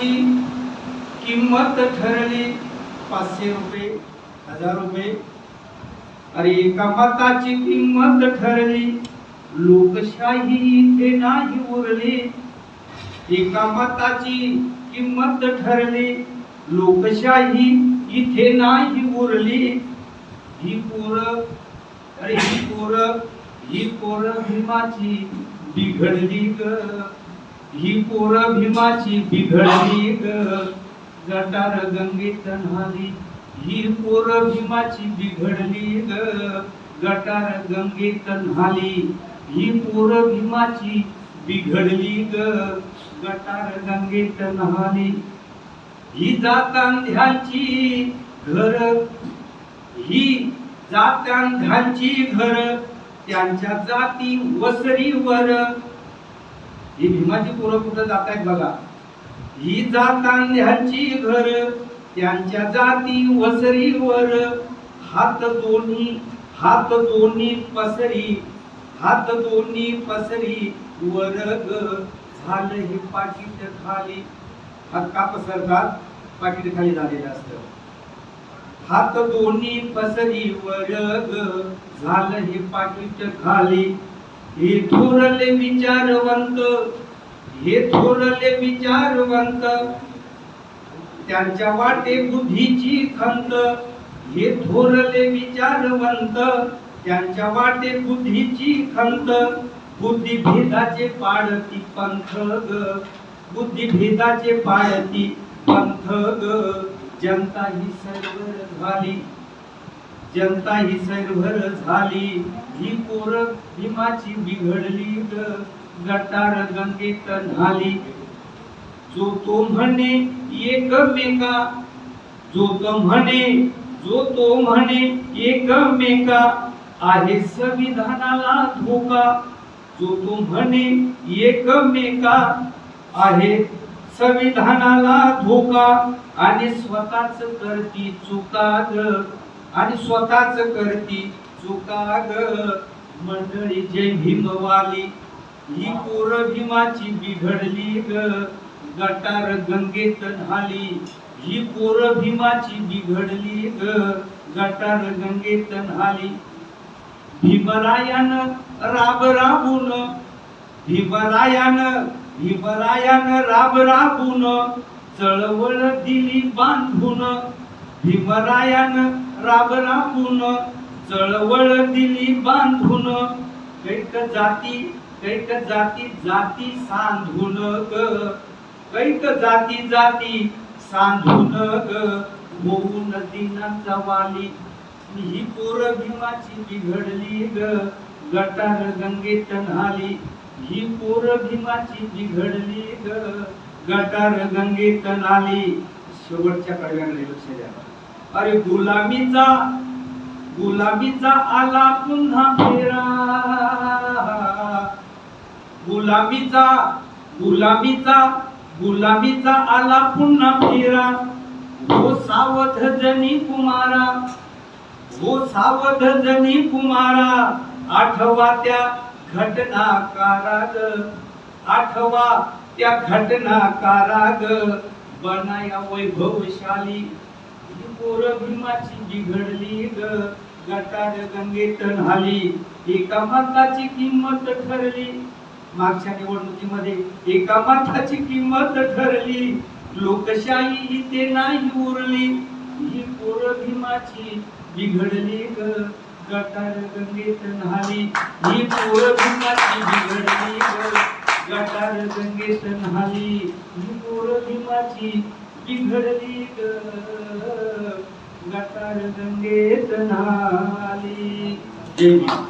मताची किंमत ठरली पाचशे रुपये हजार रुपये. अरे एका मताची किंमत ठरली लोकशाही इथे नाही उरली. एका मताची किंमत ठरली लोकशाही इथे नाही उरली. ही पोर अरे ही पोर ही पोर भीमाची बिघडली ग. ही पोर भीमाची बिघडली ग गटार गंगेत न्हाली. ही पोर भीमाची बिघडली ग गटार गंगेत न्हाली. ही पोर भीमाची बिघडली ग गटार गंगेत न्हाली. ही जातांध्याची घर ही जातांध्यांची घर त्यांच्या जाती वसरीवर ही भीमाची पोरं कुठं जात आहेत बघा? ही जातांची घर त्यांच्या जाती वसरीवर. हात दोन्ही हात दोन्ही पसरी हात दोन्ही पसरी. वर झालं हे पाकिट खाली. हात का पसरतात? पाकिट खाली झालेलं असत. हात दोन्ही पसरी वर झालं हे पाकिट खाली. हे थोरले विचारवंत हे थोरले विचारवंत त्यांच्या वाटे बुद्धीची खंत हे थोरले विचारवंत त्यांच्या वाटे बुद्धीची खंत बुद्धिभेदाचे पाळती पंथ ग बुद्धिभेदाचे पाळती पंथ ग जनता ही सर्व झाली जनता ही सर्वर झाली. ही पोर भीमाची बिघडली गटार गंगेत न्हाली जो तो म्हणे एकमेका. जो तो म्हणे जो तो म्हणे एकमेका. आहे संविधानाला धोका. जो तो म्हणे एकमेका. आहे संविधानाला धोका. आणि स्वतःच करती चुका आणि स्वतःच करती. चुका ग मंडळी जे भीमवाली ही पोर भीमाची बिघडली ग. गटार गंगेत न्हाली ही पोर भीमाची बिघडली ग. गटार गंगेत न्हाली भीमरायान राब राबून भीमरायान भीमरायान राब राबून चळवळ दिली बांधून भीमरायान राबराहून चळवळ दिली बांधून. कैक जाती कैक जाती जाती सांधून ग. कैक जाती जाती सांधून ग. होऊन दिनाचा वाली ही पोर भीमाची बिघडली ग. गटार गंगेत न्हाली ही पोर भीमाची बिघडली ग. गटार गंगेत न्हाली शेवटच्या कडव्याकडे लक्ष द्यावा अरे गुलामीचा गुलामीचा आला पुन्हा फेरा. गुलामीचा गुलामीचा गुलामीचा आला पुन्हा फेरा. हो सावध जनी कुमारा हो सावध जनी कुमारा आठवा त्या घटना काराग आठवा त्या घटना काराग. बनाया वैभवशाली पोर भीमाची बिघडली ग. गटार गंगेत न्हाली एका मताची किंमत ठरली. मागच्या निवडणुकीमध्ये एका मताची किंमत ठरली. लोकशाही इथे नाही उरली. ही पोर भीमाची बिघडली ग. गटार गंगेत न्हाली ही पोर भीमाची बिघडली ग. गटार गंगेत न्हाली ही पोर भीमाची बिघडली ग गटार गंगेत नाली